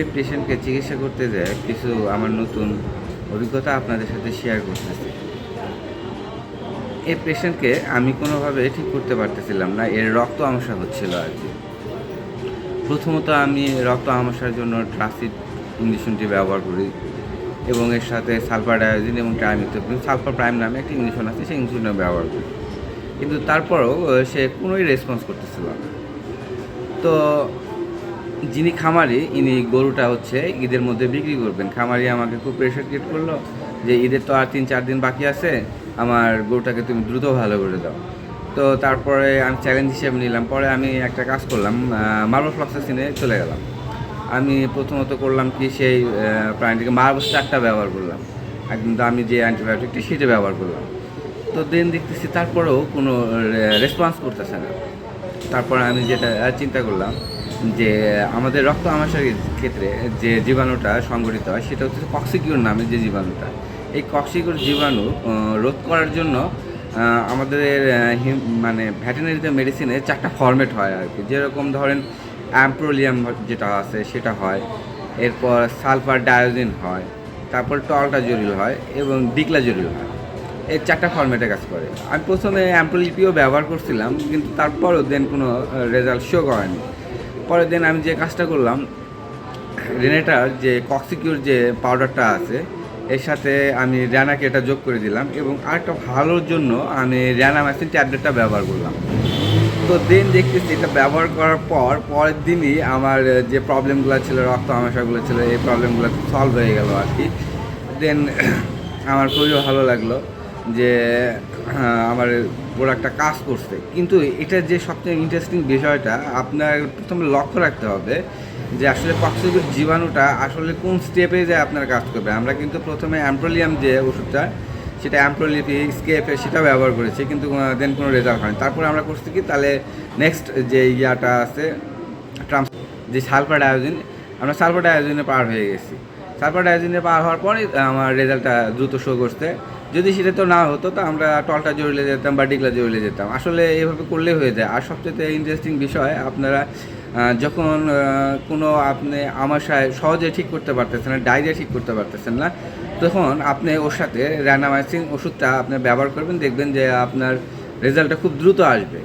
এই পেশেন্টকে চিকিৎসা করতে যায়, কিছু আমার নতুন অভিজ্ঞতা আপনাদের সাথে শেয়ার করতেছি। এই পেশেন্টকে আমি কোনোভাবে ঠিক করতে পারতেছিলাম না, এর রক্ত আমসা হচ্ছিল আর কি। প্রথমত আমি রক্ত আমসার জন্য ট্রাসিড ইঞ্জেকশনটি ব্যবহার করি এবং এর সাথে সালফার ডায়োজিন এবং ট্রাইমিথোপ্রিন সালফার প্রাইম নামে একটি ইঞ্জেকশন আছে, সেই ইঞ্জেকশনটা ব্যবহার করি। কিন্তু তারপরেও, সে কোনোই রেসপন্স করতেছিল না। তো যিনি খামারি, ইনি গরুটা হচ্ছে ঈদের মধ্যে বিক্রি করবেন। খামারি আমাকে খুব প্রেশার ক্রিয়েট করল যে ঈদের তো আর তিন, চার দিন বাকি আছে, আমার গরুটাকে তুমি দ্রুত ভালো করে দাও। তো তারপরে আমি চ্যালেঞ্জ হিসেবে নিলাম, পরে আমি একটা কাজ করলাম মার্বল ফ্লক্সাসিনে চলে গেলাম। আমি প্রথমত করলাম কি সেই প্রাণীটিকে মার্বল স্টারটা ব্যবহার করলাম। একদম দামি যে অ্যান্টিবায়োটিকটি সেটা ব্যবহার করলাম। তো দেন দেখতেছি তারপরেও কোনো রেসপন্স করতেছে না। তারপর আমি যেটা চিন্তা করলাম যে আমাদের রক্ত আমাশার ক্ষেত্রে যে জীবাণুটা সংগঠিত হয়, সেটা হচ্ছে কক্সিকিউর নামে যে জীবাণুটা। এই কক্সিকিউর জীবাণু রোধ করার জন্য আমাদের মানে ভ্যাটেনারিতে মেডিসিনে চারটা ফরম্যাট হয় আর কি। যেরকম ধরেন, অ্যাম্প্রোলিয়াম যেটা আছে, সেটা হয়, এরপর সালফার ডায়োজিন হয়, তারপর টলটা জরিল হয় এবং ডিকলা জরিল হয়। এই চারটা ফরম্যাটে কাজ করে। আমি প্রথমে অ্যাম্প্রোলিপিও ব্যবহার করছিলাম, কিন্তু তারপরও দেন কোনো রেজাল্ট শো করেনি। পরে দিন আমি যে কাজটা করলাম রেনেটার যে কক্সিকিউর যে পাউডারটা আছে, এর সাথে আমি র্যানাকে এটা যোগ করে দিলাম এবং আরেকটা ভালোর জন্য আমি র্যানামাইসিন ট্যাবলেটটা ব্যবহার করলাম। তো দেন দেখতেছি এটা ব্যবহার করার পর, পরের দিনই আমার যে প্রবলেমগুলো ছিল, রক্ত আমাশাগুলো ছিল, এই প্রবলেমগুলো সলভ হয়ে গেল আর কি। দেন আমার খুবই ভালো লাগল। যে হ্যাঁ, আমার প্রোডাক্টটা কাজ করছে। কিন্তু এটা যে সবচেয়ে ইন্টারেস্টিং বিষয়টা আপনার প্রথমে লক্ষ্য রাখতে হবে যে আসলে কক্সিজের জীবাণুটা আসলে কোন স্টেপে যে আপনার কাজ করবে। আমরা কিন্তু প্রথমে অ্যাম্প্রোলিয়াম যে ওষুধটা সেটা অ্যাম্প্রোলিপি স্কেপে সেটা ব্যবহার করেছি কিন্তু দেন কোনো রেজাল্ট হয়নি। তারপরে আমরা করছি কি তাহলে নেক্সট যে ইয়াটা আছে ট্রান্স যে সালফার ডায়োজিন আমরা সালফার ডায়োজিনে পার হয়ে গেছি। সালফার ডায়োজিনে পার হওয়ার পরে আমার রেজাল্টটা দ্রুত শো করতে যদি সেটা তো না হতো, তো আমরা টলটা জড়িয়ে যেতাম বা ডিগলা জড়িয়ে যেতাম। আসলে এভাবে করলে হয়ে যায়। আর সবচেয়ে ইন্টারেস্টিং বিষয়, আপনারা যখন কোনো আপনি আমাশায় সহজে ঠিক করতে পারতেছেন না ডায়রিয়া ঠিক করতে পারতেছেন না, তখন আপনি ওর সাথে র্যানামাইসিন ওষুধটা আপনি ব্যবহার করবেন, দেখবেন যে আপনার রেজাল্টটা খুব দ্রুত আসবে।